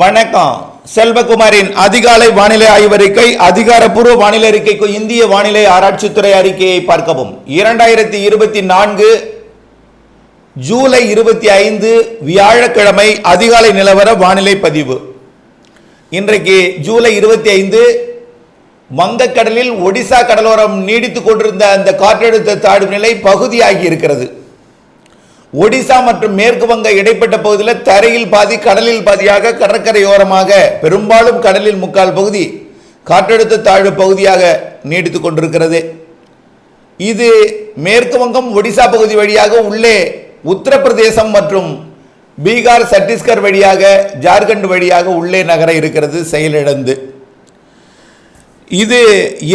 வணக்கம். செல்வகுமாரின் அதிகாலை வானிலை ஆய்வறிக்கை அதிகாரப்பூர்வ வானிலை அறிக்கைக்கு இந்திய வானிலை ஆராய்ச்சித்துறை அறிக்கையை பார்க்கவும். இரண்டாயிரத்தி இருபத்தி நான்கு ஜூலை இருபத்தி ஐந்து வியாழக்கிழமை அதிகாலை நிலவர வானிலை பதிவு. இன்றைக்கு ஜூலை இருபத்தி ஐந்து வங்கக்கடலில் ஒடிசா கடலோரம் நீடித்துக் கொண்டிருந்த அந்த காற்றழுத்த தாழ்வு நிலை பகுதியாகி இருக்கிறது. ஒடிசா மற்றும் மேற்கு வங்க இடைப்பட்ட பகுதியில் தரையில் பாதி கடலில் பாதியாக கடற்கரையோரமாக பெரும்பாலும் கடலில் முக்கால் பகுதி காற்றழுத்த தாழ்வு பகுதியாக நீடித்துக் கொண்டிருக்கிறது. இது மேற்கு வங்கம் ஒடிசா பகுதி வழியாக உள்ளே உத்தரப்பிரதேசம் மற்றும் பீகார் சத்தீஸ்கர் வழியாக ஜார்க்கண்ட் வழியாக உள்ளே நகர இருக்கிறது செயலிழந்து. இது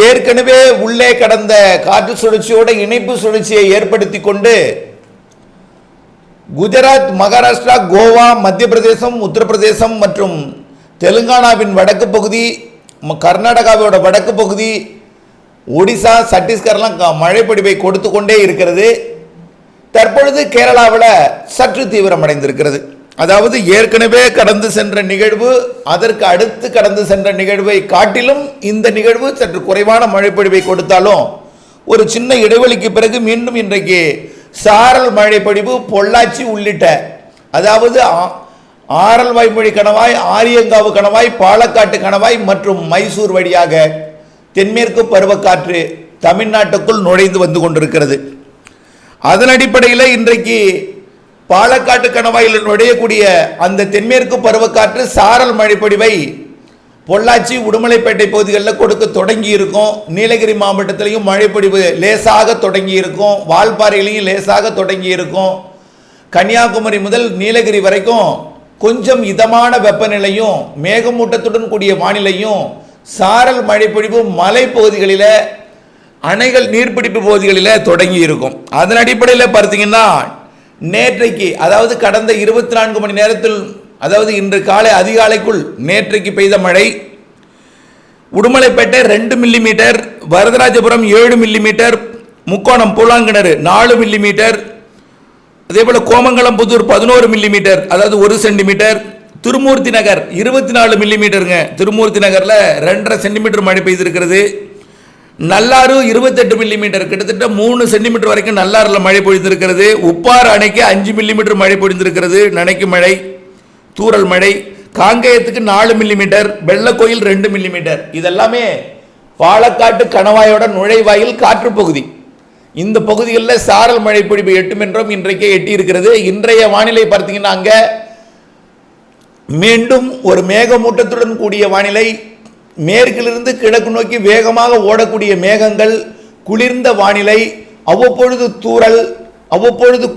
ஏற்கனவே உள்ளே கடந்த காற்று சுழற்சியோட இணைப்பு சுழற்சியை ஏற்படுத்தி கொண்டு குஜராத் மகாராஷ்டிரா கோவா மத்திய பிரதேசம் உத்தரப்பிரதேசம் மற்றும் தெலுங்கானாவின் வடக்கு பகுதி கர்நாடகாவோட வடக்கு பகுதி ஒடிசா சத்தீஸ்கர்லாம் க- கொடுத்து கொண்டே இருக்கிறது. தற்பொழுது கேரளாவில் சற்று தீவிரமடைந்திருக்கிறது. அதாவது ஏற்கனவே கடந்து சென்ற நிகழ்வு அதற்கு அடுத்து கடந்து சென்ற நிகழ்வை காட்டிலும் இந்த நிகழ்வு சற்று குறைவான மழைப்பொழிவை கொடுத்தாலும் ஒரு சின்ன இடைவெளிக்கு பிறகு மீண்டும் இன்றைக்கு சாரல் மழைப்படிவு பொள்ளாச்சி உள்ளிட்ட அதாவது ஆ- ஆரல் வாய்மொழி கணவாய் ஆரியங்காவு கணவாய் பாலக்காட்டு கணவாய் மற்றும் மைசூர் வழியாக தென்மேற்கு பருவக்காற்று தமிழ்நாட்டுக்குள் நுழைந்து வந்து கொண்டிருக்கிறது. அதன் அடிப்படையில் இன்றைக்கு பாலக்காட்டு கணவாயில் நுழையக்கூடிய அந்த தென்மேற்கு பருவக்காற்று சாரல் மழைப்படிவை பொள்ளாச்சி உடுமலைப்பேட்டை பகுதிகளில் கொடுக்க தொடங்கி இருக்கும் நீலகிரி மாவட்டத்திலையும் மழைப்பொழிவு லேசாக தொடங்கி இருக்கும் வால்பாறையிலையும் லேசாக தொடங்கி இருக்கும் கன்னியாகுமரி முதல் நீலகிரி வரைக்கும் கொஞ்சம் இதமான வெப்பநிலையும் மேகமூட்டத்துடன் கூடிய வானிலையும் சாரல் மழைப்பொழிவு மலைப்பகுதிகளில் அணைகள் நீர்பிடிப்பு பகுதிகளில் தொடங்கி இருக்கும் அதன் அடிப்படையில் பார்த்தீங்கன்னா நேற்றைக்கு அதாவது கடந்த இருபத்தி நான்கு மணி நேரத்தில் அதாவது இன்று காலை அதிகாலைக்குள் நேற்றைக்கு பெய்த மழை உடுமலைப்பேட்டை ரெண்டு மில்லிமீட்டர் வரதராஜபுரம் ஏழு மில்லிமீட்டர் முக்கோணம் பூலாங்கிணறு நாலு மில்லிமீட்டர் அதே போல் கோமங்கலம் புதூர் பதினோரு மில்லிமீட்டர் அதாவது ஒரு சென்டிமீட்டர் திருமூர்த்தி நகர் இருபத்தி நாலு மில்லிமீட்டருங்க திருமூர்த்தி நகரில் ரெண்டரை சென்டிமீட்டர் மழை பெய்திருக்கிறது. நல்லாறு இருபத்தெட்டு மில்லிமீட்டர் கிட்டத்தட்ட மூணு சென்டிமீட்டர் வரைக்கும் நல்லாறில் மழை பொழிந்திருக்கிறது. உப்பாறு அணைக்கு அஞ்சு மில்லிமீட்டர் மழை பொழிந்திருக்கிறது. நனைக்கு மழை. தூரல் மழை காங்கேயத்துக்கு நாலு மில்லிமீட்டர் வெள்ளக்கோயில் ரெண்டு மில்லிமீட்டர் இதெல்லாமே பாலக்காட்டு கணவாயோட நுழைவாயில் காற்று பகுதி. இந்த பகுதிகளில் சாரல் மழை பொழிவு எட்டும் என்றும் இன்றைக்கே எட்டி இருக்கிறது இன்றைய வானிலை பார்த்தீங்கன்னா அங்கே மீண்டும் ஒரு மேகமூட்டத்துடன் கூடிய வானிலை மேற்கிலிருந்து கிழக்கு நோக்கி வேகமாக ஓடக்கூடிய மேகங்கள் குளிர்ந்த வானிலை அவ்வப்பொழுது தூறல் அவ்வப்பொழுது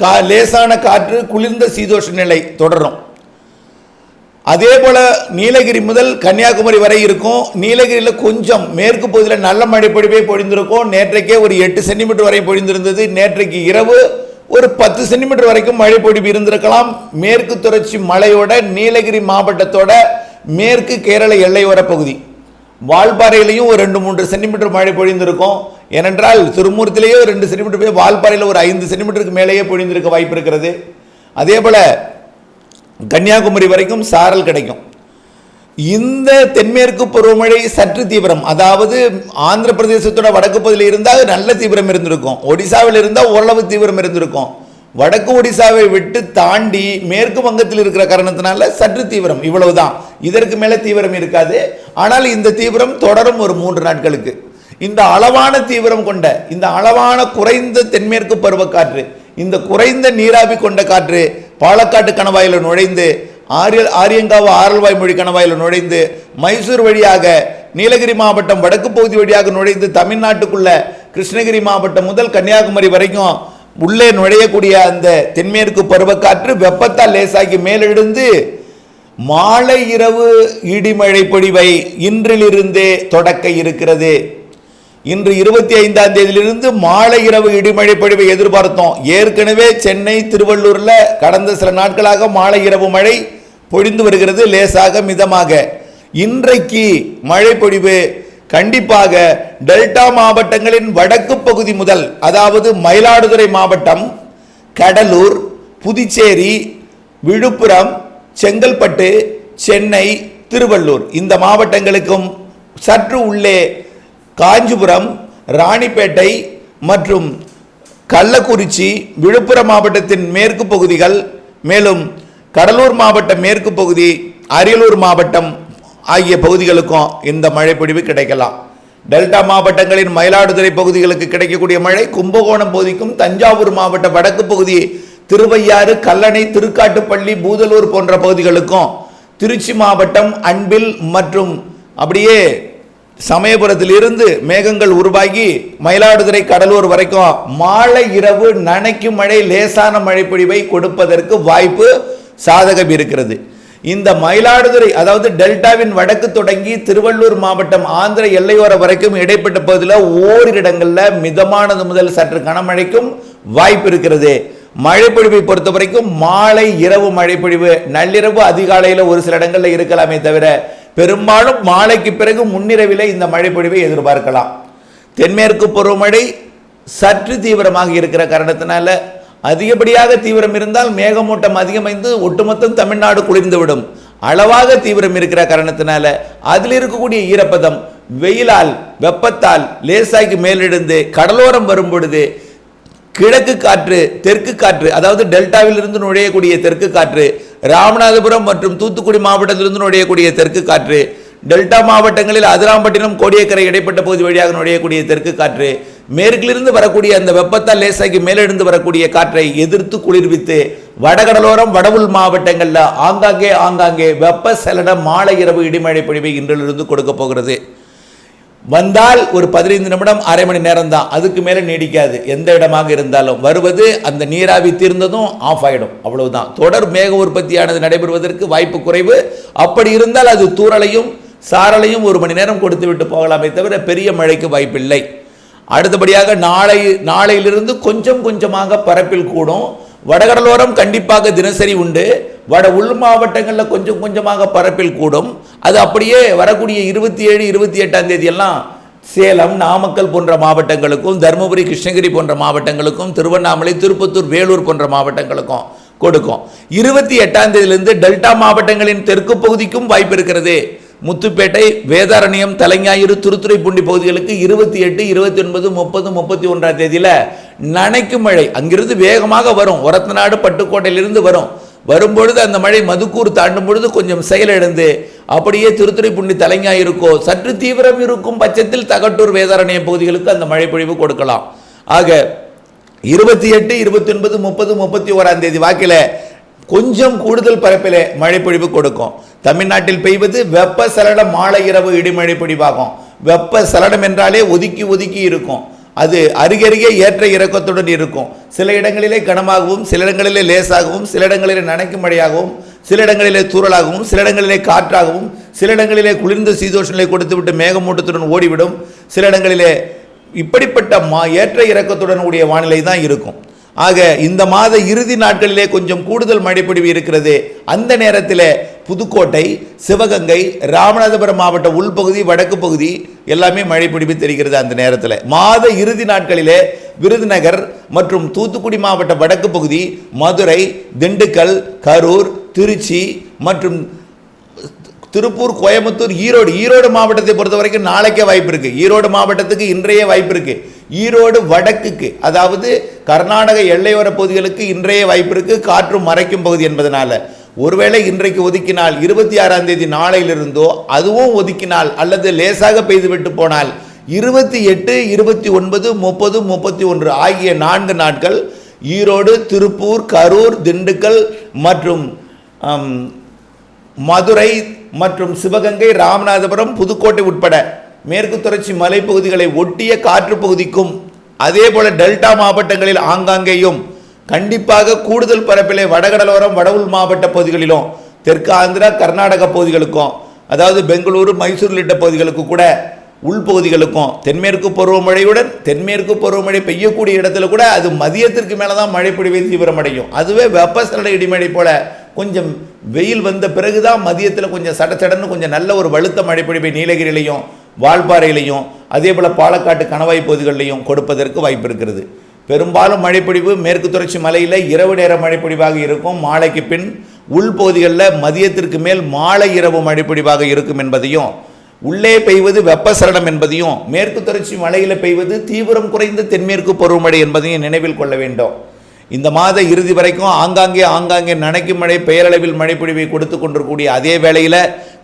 கா- லேசான காற்று குளிர்ந்த சீதோஷ நிலை தொடரும். அதே போல நீலகிரி முதல் கன்னியாகுமரி வரை இருக்கும். நீலகிரியில் கொஞ்சம் மேற்கு பகுதியில் நல்ல மழை பொழிவே பொழிந்திருக்கும். நேற்றைக்கே ஒரு எட்டு சென்டிமீட்டர் வரை பொழிந்திருந்தது. நேற்றைக்கு இரவு ஒரு பத்து சென்டிமீட்டர் வரைக்கும் மழை பொழிவு இருந்திருக்கலாம். மேற்கு தொடர்ச்சி மலையோட நீலகிரி மாவட்டத்தோட மேற்கு கேரள எல்லையோர பகுதி. வால்பாறையிலையும் ஒரு ரெண்டு மூன்று சென்டிமீட்டர் மழை பொழிந்திருக்கும். ஏனென்றால் திருமூர்த்திலேயே ஒரு ரெண்டு சென்டிமீட்டர் போய் வால்பாறையில் ஒரு ஐந்து சென்டிமீட்டருக்கு மேலேயே பொழிந்திருக்க வாய்ப்பு இருக்கிறது. அதே போல கன்னியாகுமரி வரைக்கும் சாரல் கிடைக்கும். இந்த தென்மேற்கு பருவமழை சற்று தீவிரம். அதாவது ஆந்திர பிரதேசத்தோட வடக்கு பகுதியில் இருந்தால் நல்ல தீவிரம் இருந்திருக்கும். ஒடிசாவில் இருந்தால் ஓரளவு தீவிரம் இருந்திருக்கும். வடக்கு ஒடிசாவை விட்டு தாண்டி மேற்கு வங்கத்தில் இருக்கிற காரணத்தினால சற்று தீவிரம். இவ்வளவுதான். இதற்கு மேலே தீவிரம் இருக்காது. ஆனால் இந்த தீவிரம் தொடரும் ஒரு மூன்று நாட்களுக்கு. இந்த அளவான தீவிரம் கொண்ட இந்த அளவான குறைந்த தென்மேற்கு பருவக்காற்று இந்த குறைந்த நீராவி கொண்ட காற்று பாலக்காட்டு கணவாயில் நுழைந்து ஆரிய ஆரியங்காவு ஆரல்வாய் மொழி கணவாயில் நுழைந்து மைசூர் வழியாக நீலகிரி மாவட்டம் வடக்கு பகுதி வழியாக நுழைந்து தமிழ்நாட்டுக்குள்ள கிருஷ்ணகிரி மாவட்டம் முதல் கன்னியாகுமரி வரைக்கும் உள்ளே நுழையக்கூடிய அந்த தென்மேற்கு பருவக்காற்று வெப்பத்தால் லேசாகி மேலெழுந்து மாலை இரவு இடிமழை பொழிவை இன்றிலிருந்தே தொடக்க இருக்கிறது. இன்று இருபத்தி ஐந்தாம் தேதியிலிருந்து மாலை இரவு இடிமழை பொழிவை எதிர்பார்த்தோம். ஏற்கனவே சென்னை திருவள்ளூரில் கடந்த சில நாட்களாக மாலை இரவு மழை பொழிந்து வருகிறது லேசாக மிதமாக. இன்றைக்கு மழை பொழிவு கண்டிப்பாக டெல்டா மாவட்டங்களின் வடக்கு பகுதி முதல் அதாவது மயிலாடுதுறை மாவட்டம் கடலூர் புதுச்சேரி விழுப்புரம் செங்கல்பட்டு சென்னை திருவள்ளூர் இந்த மாவட்டங்களுக்கும் சற்று உள்ளே காஞ்சிபுரம் ராணிப்பேட்டை மற்றும் கள்ளக்குறிச்சி விழுப்புரம் மாவட்டத்தின் மேற்கு பகுதிகள் மேலும் கடலூர் மாவட்ட மேற்கு பகுதி அரியலூர் மாவட்டம் ஆகிய பகுதிகளுக்கும் இந்த மழைப்பொழிவு கிடைக்கலாம். டெல்டா மாவட்டங்களின் மயிலாடுதுறை பகுதிகளுக்கு கிடைக்கக்கூடிய மழை கும்பகோணம் பகுதிக்கும் தஞ்சாவூர் மாவட்ட வடக்கு பகுதி திருவையாறு கல்லணை திருக்காட்டுப்பள்ளி பூதலூர் போன்ற பகுதிகளுக்கும் திருச்சி மாவட்டம் அன்பில் மற்றும் அப்படியே சமயபுரத்திலிருந்து மேகங்கள் உருவாகி மயிலாடுதுறை கடலூர் வரைக்கும் மாலை இரவு நனைக்கும் மழை லேசான மழை பொழிவை கொடுப்பதற்கு வாய்ப்பு சாதகம் இருக்கிறது. இந்த மயிலாடுதுறை அதாவது டெல்டாவின் வடக்கு தொடங்கி திருவள்ளூர் மாவட்டம் ஆந்திர எல்லையோர வரைக்கும் இடைப்பட்ட பகுதியில் ஓரிரு இடங்களில் மிதமானது முதல் சற்று கனமழைக்கும் வாய்ப்பு இருக்கிறது. மழைப்பொழிவை பொறுத்த வரைக்கும் மாலை இரவு மழைப்பொழிவு நள்ளிரவு அதிகாலையில் ஒரு சில இடங்களில் இருக்கலாமே தவிர பெரும்பாலும் மாலைக்கு பிறகு முன்னிரவிலே இந்த மழைப்பொழிவை எதிர்பார்க்கலாம். தென்மேற்கு பருவமழை சற்று தீவிரமாக இருக்கிற காரணத்தினால அதிகப்படியாக தீவிரம் இருந்தால் மேகமூட்டம் அதிகமைந்து ஒட்டுமொத்தம் தமிழ்நாடு குளிர்ந்துவிடும். அளவாக தீவிரம் இருக்கிற காரணத்தினால அதில் இருக்கக்கூடிய ஈரப்பதம் வெயிலால் வெப்பத்தால் லேசாய்க்கு மேலெழுந்து கடலோரம் வரும் பொழுது கிழக்கு காற்று தெற்கு காற்று அதாவது டெல்டாவிலிருந்து நுழையக்கூடிய தெற்கு காற்று ராமநாதபுரம் மற்றும் தூத்துக்குடி மாவட்டத்திலிருந்து நுழையக்கூடிய தெற்கு காற்று டெல்டா மாவட்டங்களில் அதிராம்பட்டினம் கோடியக்கரை இடைப்பட்ட பகுதி வழியாக நுழையக்கூடிய தெற்கு காற்று மேற்கிலிருந்து வரக்கூடிய அந்த வெப்பத்தால் லேசாகி மேலெழுந்து வரக்கூடிய காற்றை எதிர்த்து குளிர்வித்து வடகடலோரம் வடவுள் மாவட்டங்களில் ஆங்காங்கே ஆங்காங்கே வெப்ப சலன மாலை இரவு இடிமழை பொழிவை இன்றிலிருந்து கொடுக்க போகிறது. வந்தால் ஒரு பதினைந்து நிமிடம் அரை மணி நேரம் தான் அதுக்கு மேலே நீடிக்காது. எந்த இடமாக இருந்தாலும். வருவது அந்த நீராவி தீர்ந்ததும் ஆஃப் ஆகிடும் அவ்வளவுதான். தொடர் மேக உற்பத்தியானது நடைபெறுவதற்கு வாய்ப்பு குறைவு. அப்படி இருந்தால் அது தூறலையும் சாரலையும் ஒரு மணி நேரம் கொடுத்து விட்டு போகலாமே தவிர பெரிய மழைக்கு வாய்ப்பில்லை. அடுத்தபடியாக நாளை நாளையிலிருந்து கொஞ்சம் கொஞ்சமாக பரப்பில் கூடும். வடகடலோரம் கண்டிப்பாக தினசரி உண்டு. வட உள் மாவட்டங்களில் கொஞ்சம் கொஞ்சமாக பரப்பில் கூடும். அது அப்படியே வரக்கூடிய இருபத்தி ஏழு இருபத்தி எட்டாம் தேதியெல்லாம் சேலம் நாமக்கல் போன்ற மாவட்டங்களுக்கும் தருமபுரி கிருஷ்ணகிரி போன்ற மாவட்டங்களுக்கும் திருவண்ணாமலை திருப்பத்தூர் வேலூர் போன்ற மாவட்டங்களுக்கும் கொடுக்கும். இருபத்தி எட்டாம் தேதியிலிருந்து டெல்டா மாவட்டங்களின் தெற்கு பகுதிக்கும் வாய்ப்பு இருக்கிறது. முத்துப்பேட்டை வேதாரண்யம் தலைஞாயிறு திருத்துறைப்பூண்டி பகுதிகளுக்கு இருபத்தி எட்டு இருபத்தி ஒன்பது முப்பது முப்பத்தி ஒன்றாம் தேதியில் நனைக்கும் மழை. அங்கிருந்து வேகமாக வரும். ஒரத்தநாடு பட்டுக்கோட்டையிலிருந்து வரும். வரும்பொழுது அந்த மழை மதுக்கூர் தாண்டும் பொழுது கொஞ்சம் செயலிழந்து அப்படியே திருத்துறைப்பூண்டி தலைஞாயிருக்கோ சற்று தீவிரம் இருக்கும் பட்சத்தில் தகட்டூர் வேதாரண்யம் பகுதிகளுக்கு அந்த மழை பொழிவு கொடுக்கலாம். ஆக இருபத்தி எட்டு இருபத்தி ஒன்பது முப்பது முப்பத்தி ஓராம் தேதி வாக்கில் கொஞ்சம் கூடுதல் பரப்பிலே மழைப்பொழிவு கொடுக்கும். தமிழ்நாட்டில் பெய்வது வெப்ப சலனம் மாலை இரவு இடிமழை பொழிவாகும். வெப்ப சலனம் என்றாலே ஒதுக்கி ஒதுக்கி இருக்கும். அது அருகருகே ஏற்ற இறக்கத்துடன் இருக்கும். சில இடங்களிலே கனமாகவும் சில இடங்களிலே லேசாகவும் சில இடங்களிலே நனைக்கும் மழையாகவும் சில இடங்களிலே தூரலாகவும் சில இடங்களிலே காற்றாகவும் சில இடங்களிலே குளிர்ந்த சீதோஷங்களை கொடுத்துவிட்டு மேகமூட்டத்துடன் ஓடிவிடும். சில இடங்களிலே இப்படிப்பட்ட மா ஏற்ற இறக்கத்துடன் கூடிய வானிலை தான் இருக்கும். ஆக இந்த மாத இறுதி நாட்களிலே கொஞ்சம் கூடுதல் மழைப்பொழிவு இருக்கிறது. அந்த நேரத்தில் புதுக்கோட்டை சிவகங்கை ராமநாதபுரம் மாவட்ட உள்பகுதி வடக்கு பகுதி எல்லாமே மழைப்பொழிவு தெரிகிறது அந்த நேரத்தில். மாத இறுதி நாட்களிலே விருதுநகர் மற்றும் தூத்துக்குடி மாவட்ட வடக்கு பகுதி மதுரை திண்டுக்கல் கரூர் திருச்சி மற்றும் திருப்பூர் கோயம்புத்தூர் ஈரோடு ஈரோடு மாவட்டத்தை பொறுத்த வரைக்கும் நாளைக்கே வாய்ப்பு இருக்குது ஈரோடு மாவட்டத்துக்கு இன்றைய வாய்ப்பு இருக்குது ஈரோடு வடக்குக்கு அதாவது கர்நாடக எல்லையோர பகுதிகளுக்கு இன்றைய வாய்ப்பு இருக்கு காற்று மறைக்கும் பகுதி என்பதனால. ஒருவேளை இன்றைக்கு ஒதுக்கினால் இருபத்தி ஆறாம் தேதி நாளையிலிருந்தோ அதுவும் ஒதுக்கினால் அல்லது லேசாக பெய்துவிட்டு போனால் இருபத்தி எட்டு இருபத்தி ஒன்பது முப்பது முப்பத்தி ஒன்று ஆகிய நான்கு நாட்கள் ஈரோடு திருப்பூர் கரூர் திண்டுக்கல் மற்றும் மதுரை மற்றும் சிவகங்கை ராமநாதபுரம் புதுக்கோட்டை உட்பட மேற்கு தொடர்ச்சி மலைப்பகுதிகளை ஒட்டிய காற்று பகுதிக்கும் அதே போல டெல்டா மாவட்டங்களில் ஆங்காங்கேயும் கண்டிப்பாக கூடுதல் பரப்பிலே வடகடலோரம் வடவுள் மாவட்ட பகுதிகளிலும் தெற்கு ஆந்திரா கர்நாடக பகுதிகளுக்கும் அதாவது பெங்களூரு மைசூர் உள்ளிட்ட பகுதிகளுக்கு கூட உள்பகுதிகளுக்கும் தென்மேற்கு பருவமழையுடன் தென்மேற்கு பருவமழை பெய்யக்கூடிய இடத்துல கூட அது மதியத்திற்கு மேலே தான் மழை பொழிவை தீவிரமடையும். அதுவே வெப்பசலன இடிமழை போல கொஞ்சம் வெயில் வந்த பிறகுதான் மதியத்தில் கொஞ்சம் சட சடன்னு கொஞ்சம் நல்ல ஒரு வலுத்த பொழிவை நீலகிரியிலையும் வால்பாறையிலையும் அதே போல் பாலக்காட்டு கணவாய் பகுதிகளிலையும் கொடுப்பதற்கு வாய்ப்பு இருக்கிறது பெரும்பாலும் மழைப்பொழிவு மேற்கு தொடர்ச்சி மலையில் இரவு நேர மழைப்பொழிவாக இருக்கும். மாலைக்கு பின் உள்பகுதிகளில் மதியத்திற்கு மேல் மாலை இரவு மழைப்பொழிவாக இருக்கும் என்பதையும் உள்ளே பெய்வது வெப்பசலனம் என்பதையும் மேற்கு தொடர்ச்சி மலையில் பெய்வது தீவிரம் குறைந்த தென்மேற்கு பருவமழை என்பதையும் நினைவில் கொள்ள வேண்டும். இந்த மாத இறுதி வரைக்கும் ஆங்காங்கே ஆங்காங்கே நனைக்கும் மழை பெயரளவில் மழைப்பொழிவை கொடுத்து கொண்டிருக்கக்கூடிய அதே வேளையில்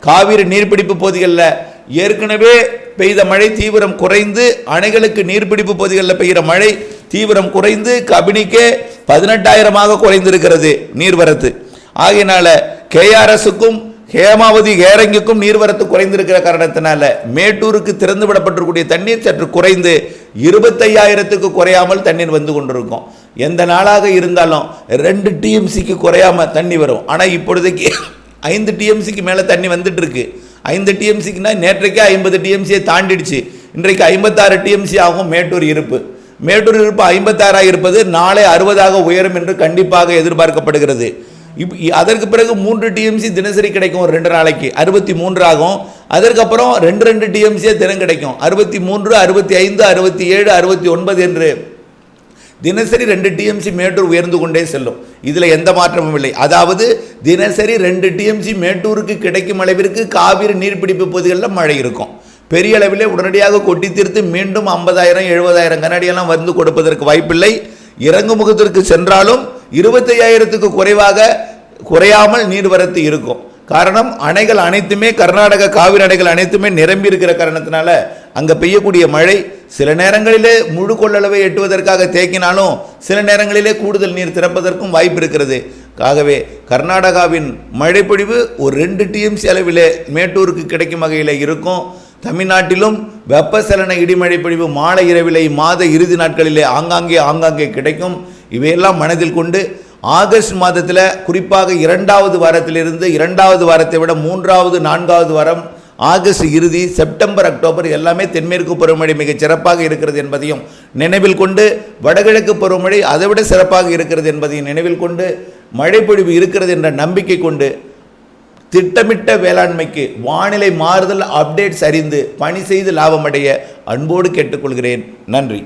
காவிரி நீர்பிடிப்பு பகுதிகளில் ஏற்கனவே பெய்த மழை தீவிரம் குறைந்து அணைகளுக்கு நீர்பிடிப்பு பகுதிகளில் பெய்கிற மழை தீவிரம் குறைந்து கபினிக்கே பதினெட்டாயிரமாக குறைந்திருக்கிறது நீர்வரத்து. ஆகையினால கேஆர்எஸுக்கும் ஹேமாவதி ஹேரங்கிக்கும் நீர்வரத்து குறைந்திருக்கிற காரணத்தினால மேட்டூருக்கு திறந்து விடப்பட்டிருக்கக்கூடிய தண்ணீர் சற்று குறைந்து இருபத்தையாயிரத்துக்கு குறையாமல் தண்ணீர் வந்து கொண்டிருக்கும். எந்த நாளாக இருந்தாலும் ரெண்டு டிஎம்சிக்கு குறையாமல் தண்ணி வரும். ஆனால் இப்பொழுதைக்கு ஐந்து டிஎம்சிக்கு மேலே தண்ணி வந்துட்டு இருக்கு. ஐந்து டிஎம்சிக்குனா நேற்றைக்கே ஐம்பது டிஎம்சியை தாண்டிடுச்சு. இன்றைக்கு ஐம்பத்தாறு டிஎம்சி ஆகும் மேட்டூர் இருப்பு. மேட்டூர் இருப்பு ஐம்பத்தாறாக இருப்பது நாளை அறுபதாக உயரும் என்று கண்டிப்பாக எதிர்பார்க்கப்படுகிறது. இப் அதற்கு பிறகு மூன்று டிஎம்சி தினசரி கிடைக்கும் ஒரு ரெண்டு நாளைக்கு. அறுபத்தி மூன்று ஆகும். அதற்கப்புறம் ரெண்டு ரெண்டு டிஎம்சியே தினம் கிடைக்கும். அறுபத்தி மூன்று அறுபத்தி ஐந்து அறுபத்தி ஏழு அறுபத்தி ஒன்பது என்று தினசரி ரெண்டு டிஎம்சி மேட்டூர் உயர்ந்து கொண்டே செல்லும். இதில் எந்த மாற்றமும் இல்லை. அதாவது தினசரி ரெண்டு டிஎம்சி மேட்டூருக்கு கிடைக்கும் அளவிற்கு காவிரி நீர்பிடிப்பு பகுதிகளில் மழை இருக்கும். பெரிய அளவிலே உடனடியாக கொட்டி தீர்த்து மீண்டும் ஐம்பதாயிரம் எழுபதாயிரம் கனடியெல்லாம் வந்து கொடுப்பதற்கு வாய்ப்பில்லை. இறங்கு முகத்திற்கு சென்றாலும் இருபத்தையாயிரத்துக்கு குறைவாக குறையாமல் நீர்வரத்து இருக்கும். காரணம் அணைகள் அனைத்துமே கர்நாடக காவிரி அணைகள் அனைத்துமே நிரம்பி இருக்கிற காரணத்தினால அங்கே பெய்யக்கூடிய மழை சில நேரங்களிலே முழு கொள்ளளவை எட்டுவதற்காக தேக்கினாலும் சில நேரங்களிலே கூடுதல் நீர் திறப்பதற்கும் வாய்ப்பு இருக்கிறது. ஆகவே கர்நாடகாவின் மழைப்பொழிவு ஒரு ரெண்டு டிஎம்சி அளவிலே மேட்டூருக்கு கிடைக்கும் வகையில் இருக்கும். தமிழ்நாட்டிலும் வெப்பசலன இடிமழை பொழிவு மாலை இரவிலே மாத இறுதி நாட்களிலே ஆங்காங்கே ஆங்காங்கே கிடைக்கும். இவையெல்லாம் மனதில் கொண்டு ஆகஸ்ட் மாதத்தில் குறிப்பாக இரண்டாவது வாரத்திலிருந்து இரண்டாவது வாரத்தை விட மூன்றாவது நான்காவது வாரம் ஆகஸ்ட் இறுதி செப்டம்பர் அக்டோபர் எல்லாமே தென்மேற்கு பருவமழை மிகச் சிறப்பாக இருக்கிறது என்பதையும் நினைவில் கொண்டு வடகிழக்கு பருவமழை அதைவிட சிறப்பாக இருக்கிறது என்பதையும் நினைவில் கொண்டு மழைப்பொழிவு இருக்கிறது என்ற நம்பிக்கை கொண்டு திட்டமிட்ட வேளாண்மைக்கு வானிலை மாறுதல் அப்டேட்ஸ் அறிந்து பணி செய்து லாபமடைய அன்போடு கேட்டுக்கொள்கிறேன். நன்றி.